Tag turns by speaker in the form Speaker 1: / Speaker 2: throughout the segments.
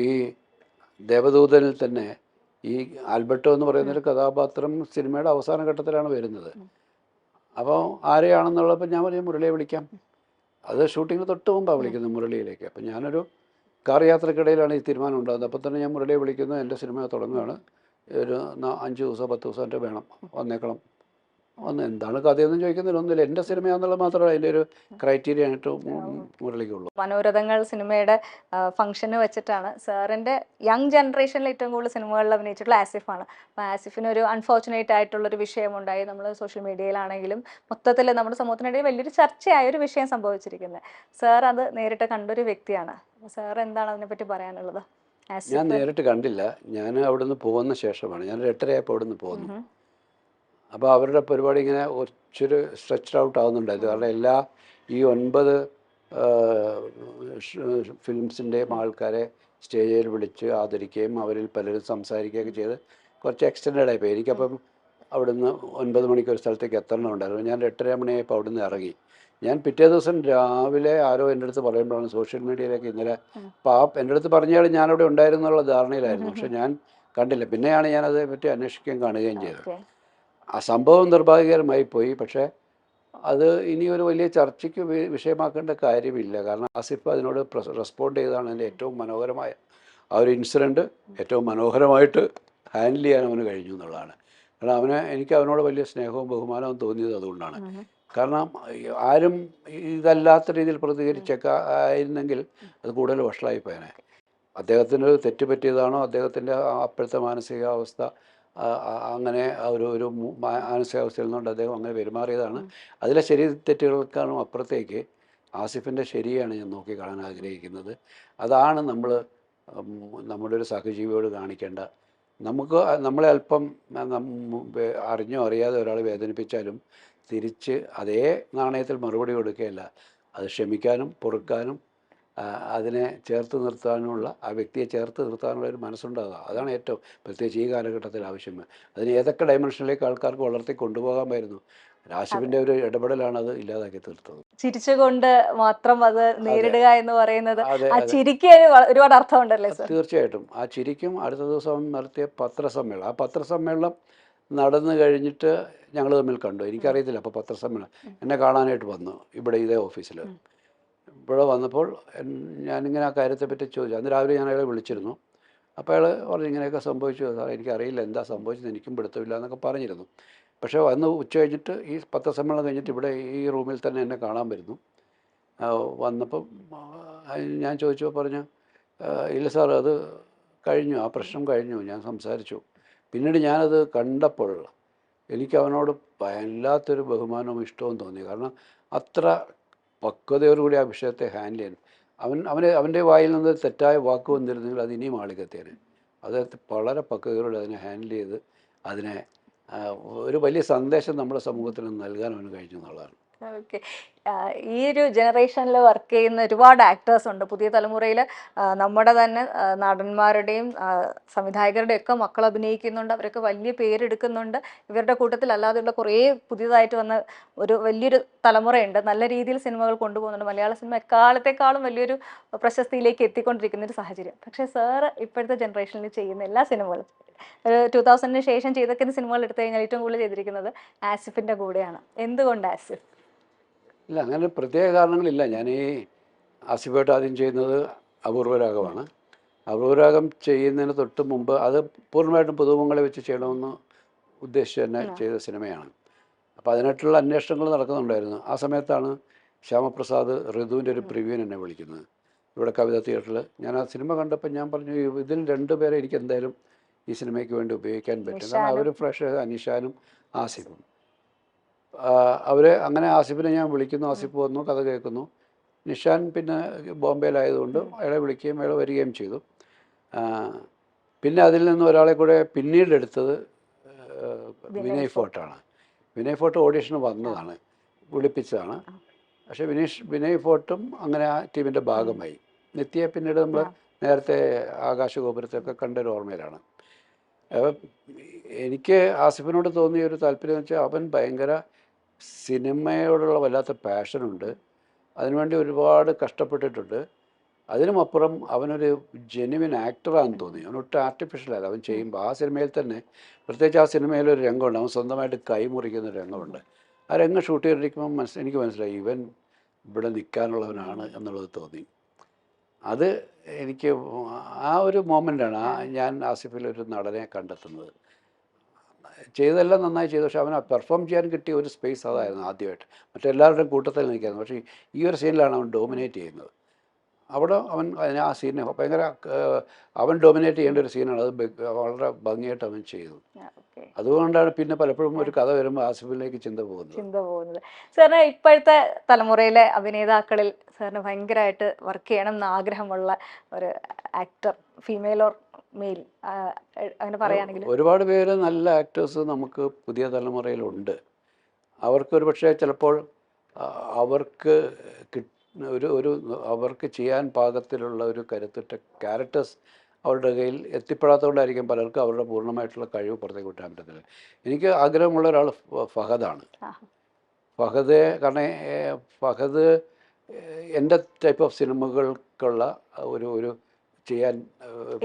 Speaker 1: ഈ ദേവദൂതനിൽ തന്നെ ഈ ആൽബർട്ടോ എന്ന് പറയുന്ന ഒരു കഥാപാത്രം സിനിമയുടെ അവസാന ഘട്ടത്തിലാണ് വരുന്നത്. അപ്പോൾ ആരെയാണെന്നുള്ളപ്പോൾ ഞാൻ പറയും മുരളിയെ വിളിക്കാം. അത് ഷൂട്ടിങ്ങിന് തൊട്ട് മുമ്പാണ് വിളിക്കുന്നത് മുരളിയിലേക്ക്. അപ്പം ഞാനൊരു കാർ യാത്രക്കിടയിലാണ് ഈ തീരുമാനം ഉണ്ടാകുന്നത്. അപ്പോൾ തന്നെ ഞാൻ മുരളിയെ വിളിക്കുന്നു. എന്റെ സിനിമ തുടങ്ങുകയാണ്. ഒരു അഞ്ച് ദിവസം പത്ത് ദിവസം എന്റെ വേണം. വന്നേക്കണം. ഒന്ന് എന്താണ് കഥയെന്ന് ചോദിക്കുന്നില്ല ഒന്നുമില്ല. എന്റെ സിനിമയാന്നുള്ളത് മാത്രമേ അതിന്റെ ഒരു ക്രൈറ്റീരിയ ആയിട്ട് മുരളിക്കുള്ളൂ
Speaker 2: മനോരഥങ്ങൾ സിനിമയുടെ ഫംഗ്ഷന് വെച്ചിട്ടാണ്. സാറിന്റെ യങ് ജനറേഷനിൽ ഏറ്റവും കൂടുതൽ സിനിമകളിൽ അഭിനയിച്ചിട്ടുള്ള ആസിഫാണ് അപ്പോൾ ആസിഫിന് ഒരു അൺഫോർച്ചുനേറ്റ് ആയിട്ടുള്ള ഒരു വിഷയമുണ്ടായി നമ്മൾ സോഷ്യൽ മീഡിയയിലാണെങ്കിലും മൊത്തത്തിൽ നമ്മുടെ സമൂഹത്തിനിടയിൽ വലിയൊരു ചർച്ചയായ ഒരു വിഷയം സംഭവിച്ചിരിക്കുന്നത് സാർ അത് നേരിട്ട് കണ്ടൊരു വ്യക്തിയാണ്. സാർ എന്താണ് അതിനെപ്പറ്റി പറയാനുള്ളത്?
Speaker 1: ഞാൻ നേരിട്ട് കണ്ടില്ല. ഞാൻ അവിടുന്ന് പോകുന്ന ശേഷമാണ്. ഞാൻ എട്ടരയായപ്പോൾ അവിടുന്ന് പോന്നു
Speaker 2: ഉം.
Speaker 1: അപ്പോൾ അവരുടെ പരിപാടി ഇങ്ങനെ ഒച്ചിരി സ്ട്രെച്ച്ഡ് ഔട്ട് ആവുന്നുണ്ടായിരുന്നു. കാരണം എല്ലാ ഈ ഒൻപത് ഫിലിംസിന്റെയും ആൾക്കാരെ സ്റ്റേജിൽ വിളിച്ച് ആദരിക്കുകയും അവരിൽ പലരും സംസാരിക്കുകയൊക്കെ ചെയ്ത് കുറച്ച് എക്സ്റ്റൻഡ് ആയിപ്പോയി എനിക്കപ്പം അവിടുന്ന് ഒൻപത് മണിക്ക് ഒരു സ്ഥലത്തേക്ക് എത്തണമുണ്ടായിരുന്നു ഞാൻ എട്ടര മണിയായപ്പോൾ അവിടുന്ന് ഇറങ്ങി. ഞാൻ പിറ്റേ ദിവസം രാവിലെ ആരോ എന്റെ അടുത്ത് പറയുമ്പോഴാണ് സോഷ്യൽ മീഡിയയിലേക്ക് ഇന്നലെ പാപ്പ് ആ എന്റെ അടുത്ത് പറഞ്ഞാൽ ഞാനവിടെ ഉണ്ടായിരുന്നുള്ള ധാരണയിലായിരുന്നു. പക്ഷെ ഞാൻ കണ്ടില്ല. പിന്നെയാണ് ഞാൻ പറ്റി അന്വേഷിക്കുകയും കാണുകയും ചെയ്തത്. ആ സംഭവം നിർഭാഗ്യകരമായി പോയി. പക്ഷേ അത് ഇനി ഒരു വലിയ ചർച്ചയ്ക്ക് വിഷയമാക്കേണ്ട കാര്യമില്ല. കാരണം ആസിഫ് അതിനോട് റെസ്പോണ്ട് ചെയ്തതാണ് എന്റെ ഏറ്റവും മനോഹരമായ ആ ഒരു ഇൻസിഡന്റ്. ഏറ്റവും മനോഹരമായിട്ട് ഹാൻഡിൽ ചെയ്യാൻ അവന് കഴിഞ്ഞു എന്നുള്ളതാണ്. കാരണം അവന് എനിക്ക് അവനോട് വലിയ സ്നേഹവും ബഹുമാനവും തോന്നിയത് അതുകൊണ്ടാണ്. കാരണം ആരും ഇതല്ലാത്ത രീതിയിൽ പ്രതികരിച്ചൊക്കെ ആയിരുന്നെങ്കിൽ അത് കൂടുതൽ വഷളായി പോയനെ. അദ്ദേഹത്തിന് തെറ്റ് പറ്റിയതാണോ? അദ്ദേഹത്തിന്റെ അപ്പോഴത്തെ മാനസികാവസ്ഥ അങ്ങനെ ഒരു ഒരു മാനസികാവസ്ഥയിൽ നിന്നുകൊണ്ട് അദ്ദേഹം അങ്ങനെ പെരുമാറിയതാണ്. അതിലെ ശരി തെറ്റുകൾക്കാണും അപ്പുറത്തേക്ക് ആസിഫിന്റെ ശരിയാണ് ഞാൻ നോക്കി കാണാൻ ആഗ്രഹിക്കുന്നത്. അതാണ് നമ്മൾ നമ്മുടെ ഒരു സഹജീവിയോട് കാണിക്കേണ്ട. നമുക്ക് നമ്മളെ അല്പം അറിഞ്ഞോ അറിയാതെ ഒരാൾ വേദനിപ്പിച്ചാലും തിരിച്ച് അതേ നാണയത്തിൽ മറുപടി കൊടുക്കുകയല്ല. അത് ക്ഷമിക്കാനും പൊറുക്കാനും അതിനെ ചേർത്ത് നിർത്താനുള്ള ആ വ്യക്തിയെ ചേർത്ത് നിർത്താനുള്ള ഒരു മനസ്സുണ്ടാകുക അതാണ് ഏറ്റവും പ്രത്യേകിച്ച് ഈ കാലഘട്ടത്തിൽ ആവശ്യം. അതിന് ഏതൊക്കെ ഡയമെൻഷനിലേക്ക് ആൾക്കാർക്ക് വളർത്തി കൊണ്ടുപോകാമായിരുന്നു? രാശിവിന്റെ ഒരു ഇടപെടലാണ് അത് ഇല്ലാതാക്കി തീർത്തത്.
Speaker 2: ചിരിച്ചുകൊണ്ട് മാത്രം അത് നേരിടുക എന്ന് പറയുന്നത് ആ ചിരിക്ക് ഒരുപാട് അർത്ഥമുണ്ടല്ലേ
Speaker 1: തീർച്ചയായിട്ടും. ആ ചിരിക്കും അടുത്ത ദിവസം നടത്തിയ പത്രസമ്മേളനം. ആ പത്രസമ്മേളനം നടന്നു കഴിഞ്ഞിട്ട് ഞങ്ങൾ തമ്മിൽ കണ്ടു. എനിക്കറിയത്തില്ല. അപ്പോൾ പത്രസമ്മേളനം എന്നെ കാണാനായിട്ട് വന്നു. ഇവിടെ ഇതേ ഓഫീസിൽ. ഇവിടെ വന്നപ്പോൾ ഞാനിങ്ങനെ ആ കാര്യത്തെപ്പറ്റി ചോദിച്ചു. അന്ന് രാവിലെ ഞാൻ അയാളെ വിളിച്ചിരുന്നു. അപ്പോൾ അയാൾ പറഞ്ഞു ഇങ്ങനെയൊക്കെ സംഭവിച്ചു. സാർ എനിക്കറിയില്ല എന്താ സംഭവിച്ചത് എനിക്കും പിടുത്തമില്ല എന്നൊക്കെ പറഞ്ഞിരുന്നു. പക്ഷേ വന്ന് ഉച്ച കഴിഞ്ഞിട്ട് ഈ പത്രസമ്മേളനം കഴിഞ്ഞിട്ട് ഇവിടെ ഈ റൂമിൽ തന്നെ എന്നെ കാണാൻ വരുന്നു. വന്നപ്പം ഞാൻ ചോദിച്ചപ്പോൾ പറഞ്ഞു ഇല്ല സാർ അത് കഴിഞ്ഞു. ആ പ്രശ്നം കഴിഞ്ഞു. ഞാൻ സംസാരിച്ചു. പിന്നീട് ഞാനത് കണ്ടപ്പോൾ എനിക്ക് അവനോട് വല്ലാത്തൊരു ബഹുമാനവും ഇഷ്ടവും തോന്നി. കാരണം അത്ര പക്വതയോടുകൂടി ആ വിഷയത്തെ ഹാൻഡിൽ ചെയ്യണം. അവൻ അവന് അവന്റെ വായിൽ നിന്ന് തെറ്റായ വാക്ക് വന്നിരുന്നെങ്കിൽ അത് ഇനിയും ആളിക്കത്തേനെ അത് വളരെ പക്വതയോടെ അതിനെ ഹാൻഡിൽ ചെയ്ത് അതിനെ ഒരു വലിയ സന്ദേശം നമ്മുടെ സമൂഹത്തിന് നൽകാൻ അവന് കഴിഞ്ഞു എന്നുള്ളതാണ്.
Speaker 2: ഓക്കെ. ഈ ഒരു ജനറേഷനിൽ വർക്ക് ചെയ്യുന്ന ഒരുപാട് ആക്ടേഴ്സ് ഉണ്ട്. പുതിയ തലമുറയിൽ നമ്മുടെ തന്നെ നടന്മാരുടെയും സംവിധായകരുടെയും ഒക്കെ മക്കൾ അഭിനയിക്കുന്നുണ്ട്. അവരൊക്കെ വലിയ പേരെടുക്കുന്നുണ്ട്. ഇവരുടെ കൂട്ടത്തിൽ അല്ലാതെയുള്ള കുറേ പുതിയതായിട്ട് വന്ന ഒരു വലിയൊരു തലമുറയുണ്ട്. നല്ല രീതിയിൽ സിനിമകൾ കൊണ്ടുപോകുന്നുണ്ട്. മലയാള സിനിമ എക്കാലത്തെക്കാളും വലിയൊരു പ്രശസ്തിയിലേക്ക് എത്തിക്കൊണ്ടിരിക്കുന്ന ഒരു സാഹചര്യം. പക്ഷേ സാറ് ഇപ്പോഴത്തെ ജനറേഷനിൽ ചെയ്യുന്ന എല്ലാ സിനിമകളും ഒരു ടൂ തൗസൻഡിന് ശേഷം ചെയ്തൊക്കെ സിനിമകൾ എടുത്തു കഴിഞ്ഞാൽ ഏറ്റവും കൂടുതൽ ചെയ്തിരിക്കുന്നത് ആസിഫിന്റെ കൂടെയാണ്. എന്തുകൊണ്ട് ആസിഫ്?
Speaker 1: ഇല്ല അങ്ങനെ പ്രത്യേക കാരണങ്ങളില്ല. ഞാൻ ഈ ആസിഫായിട്ട് ആദ്യം ചെയ്യുന്നത് അപൂർവരാഗമാണ്. അപൂർവരാഗം ചെയ്യുന്നതിന് തൊട്ട് മുമ്പ് അത് പൂർണമായിട്ടും പുതുമുഖങ്ങളെ വെച്ച് ചെയ്യണമെന്ന് ഉദ്ദേശിച്ച് തന്നെ ചെയ്ത സിനിമയാണ്. അപ്പോൾ അതിനായിട്ടുള്ള അന്വേഷണങ്ങൾ നടക്കുന്നുണ്ടായിരുന്നു. ആ സമയത്താണ് ശ്യാമപ്രസാദ് ഋതുവിന്റെ ഒരു പ്രിവ്യൂവിന് എന്നെ വിളിക്കുന്നത്. ഇവിടെ കവിത തിയേറ്ററിൽ ഞാൻ ആ സിനിമ കണ്ടപ്പോൾ ഞാൻ പറഞ്ഞു ഇതിൽ രണ്ടുപേരെ എനിക്ക് എന്തായാലും ഈ സിനിമയ്ക്ക് വേണ്ടി ഉപയോഗിക്കാൻ പറ്റും. കാരണം. അവർ ഫ്രഷ് അനിഷാനും ആസിഫും. അവർ അങ്ങനെ ആസിഫിനെ ഞാൻ വിളിക്കുന്നു ആസിഫ് വന്നു കഥ കേൾക്കുന്നു. നിഷാൻ പിന്നെ ബോംബെയിലായതുകൊണ്ട് അയാളെ വിളിക്കുകയും അയാൾ വരികയും ചെയ്തു. പിന്നെ അതിൽ നിന്ന് ഒരാളെ കൂടെ പിന്നീട് എടുത്തത്
Speaker 2: വിനയ്
Speaker 1: ഫോർട്ടാണ്. വിനയ് ഫോർട്ട് ഓഡീഷന് വന്നതാണ് വിളിപ്പിച്ചതാണ്. പക്ഷേ വിനീഷ് വിനയ് ഫോർട്ടും അങ്ങനെ ആ ടീമിന്റെ ഭാഗമായി. നിത്യയെ പിന്നീട് നമ്മൾ നേരത്തെ ആകാശഗോപുരത്തൊക്കെ കണ്ട ഒരു ഓർമ്മയിലാണ് എനിക്ക് ആസിഫിനോട് തോന്നിയ ഒരു താല്പര്യം എന്ന് വെച്ചാൽ അവൻ ഭയങ്കര സിനിമയോടുള്ള വല്ലാത്ത പാഷനുണ്ട്. അതിനുവേണ്ടി ഒരുപാട് കഷ്ടപ്പെട്ടിട്ടുണ്ട്. അതിനുമപ്പുറം അവനൊരു ജെനുവിൻ ആക്ടറാണെന്ന് തോന്നി. അവനൊട്ടും ആർട്ടിഫിഷ്യൽ അല്ല. അവൻ ചെയ്യുമ്പോൾ ആ സിനിമയിൽ തന്നെ പ്രത്യേകിച്ച് ആ സിനിമയിൽ ഒരു രംഗമുണ്ട്. അവൻ സ്വന്തമായിട്ട് കൈ മുറിക്കുന്ന ഒരു രംഗമുണ്ട്. ആ രംഗം ഷൂട്ട് ചെയ്തിരിക്കുമ്പോൾ മനസ്സ് എനിക്ക് മനസ്സിലായി ഇവൻ ഇവിടെ നിൽക്കാനുള്ളവനാണ് എന്നുള്ളത് തോന്നി. അത് എനിക്ക് ആ ഒരു മൊമെന്റാണ് ആ ഞാൻ ആസിഫിൽ ഒരു നടനെ കണ്ടെത്തുന്നത്. ചെയ്തതെല്ലാം നന്നായി ചെയ്തു. പക്ഷേ അവന് പെർഫോം ചെയ്യാൻ കിട്ടിയ ഒരു സ്പേസ് അതായിരുന്നു ആദ്യമായിട്ട്. മറ്റെല്ലാവരുടെയും കൂട്ടത്തിൽ നിൽക്കായിരുന്നു. പക്ഷേ ഈ ഒരു സീനിലാണ് അവൻ ഡോമിനേറ്റ് ചെയ്യുന്നത്. അവിടെ അവൻ അതിന് ആ സീനെ ഭയങ്കര അവൻ ഡോമിനേറ്റ് ചെയ്യേണ്ട ഒരു സീനാണ്. അത് വളരെ ഭംഗിയായിട്ട് അവൻ ചെയ്തു. അതുകൊണ്ടാണ് പിന്നെ പലപ്പോഴും ഒരു കഥ വരുമ്പോൾ ആസിഫിലേക്ക് ചിന്ത പോകുന്നത്.
Speaker 2: ചിന്ത പോകുന്നത്. സാറിന് ഇപ്പോഴത്തെ തലമുറയിലെ അഭിനേതാക്കളിൽ സാറിന് ഭയങ്കരമായിട്ട് വർക്ക് ചെയ്യണം എന്ന് ആഗ്രഹമുള്ള ഒരു ആക്ടർ ഫീമെയിൽ ഓർ മെയിൽ അങ്ങനെ പറയുകയാണെങ്കിൽ
Speaker 1: ഒരുപാട് പേര് നല്ല ആക്ടേഴ്സ് നമുക്ക് പുതിയ തലമുറയിലുണ്ട്. അവർക്കൊരു പക്ഷേ ചിലപ്പോൾ അവർക്ക് ഒരു ഒരു അവർക്ക് ചെയ്യാൻ പാകത്തിലുള്ള ഒരു കരുത്തിട്ട ക്യാരക്ടേഴ്സ് അവരുടെ കയ്യിൽ എത്തിപ്പെടാത്തതുകൊണ്ടായിരിക്കും പലർക്കും അവരുടെ പൂർണമായിട്ടുള്ള കഴിവ് പുറത്തേക്ക് വിട്ടാൻ പറ്റത്തില്ല. എനിക്ക് ആഗ്രഹമുള്ള ഒരാൾ ഫഹദാണ്. ഫഹദ് കാരണം ഫഹദ് എന്റെ ടൈപ്പ് ഓഫ് സിനിമകൾക്കുള്ള ഒരു ഒരു ചെയ്യാൻ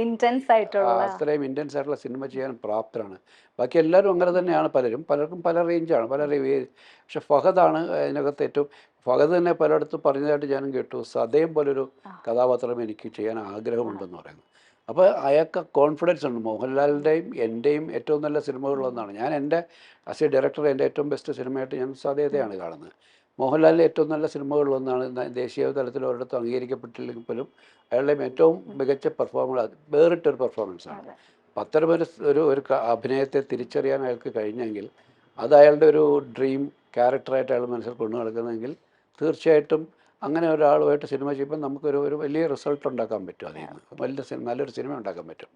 Speaker 2: ഇന്റൻസ് ആയിട്ടുള്ള.
Speaker 1: അത്രയും ഇന്റൻസ് ആയിട്ടുള്ള സിനിമ ചെയ്യാൻ പ്രാപ്തരാണ്. ബാക്കി എല്ലാവരും അങ്ങനെ തന്നെയാണ് പലരും. പലർക്കും പല റേഞ്ചാണ് പല പക്ഷെ ഫഹദാണ് അതിനകത്ത് ഏറ്റവും ഫഹദ് തന്നെ പലയിടത്തും പറഞ്ഞതായിട്ട് ഞാനും കേട്ടു. സദയം പോലൊരു. കഥാപാത്രം എനിക്ക് ചെയ്യാൻ ആഗ്രഹമുണ്ടെന്ന് പറയുന്നു. അപ്പോൾ അയാൾക്ക് കോൺഫിഡൻസ് ഉണ്ട്. മോഹൻലാലിന്റെയും എന്റെയും ഏറ്റവും നല്ല സിനിമകളിലൊന്നാണ് ഞാൻ എന്റെ ആസ് എ ഡയറക്ടർ എന്റെ ഏറ്റവും ബെസ്റ്റ് സിനിമയായിട്ട് ഞാൻ സദയത്തെയാണ് കാണുന്നത്. മോഹൻലാലിന്റെ ഏറ്റവും നല്ല സിനിമകളിലൊന്നാണ് ദേശീയ തലത്തിൽ ഒരിടത്തും അംഗീകരിക്കപ്പെട്ടില്ലെങ്കിൽ പോലും അയാളുടെ ഏറ്റവും മികച്ച പെർഫോമൻസ് വേറിട്ടൊരു
Speaker 2: പെർഫോമൻസാണ്.
Speaker 1: അപ്പം അത്തരമൊരു സ് ഒരു ഒരു അഭിനയത്തെ തിരിച്ചറിയാൻ അയാൾക്ക് കഴിഞ്ഞെങ്കിൽ അത് അയാളുടെ ഒരു ഡ്രീം ക്യാരക്ടറായിട്ട് അയാൾ മനസ്സിൽ കൊണ്ടു നടക്കുന്നതെങ്കിൽ തീർച്ചയായിട്ടും അങ്ങനെ ഒരാളുമായിട്ട് സിനിമ ചെയ്യുമ്പോൾ നമുക്കൊരു ഒരു വലിയ റിസൾട്ട് ഉണ്ടാക്കാൻ പറ്റും അതിൽ നിന്ന്. വലിയ സിനിമ നല്ലൊരു സിനിമ ഉണ്ടാക്കാൻ പറ്റും.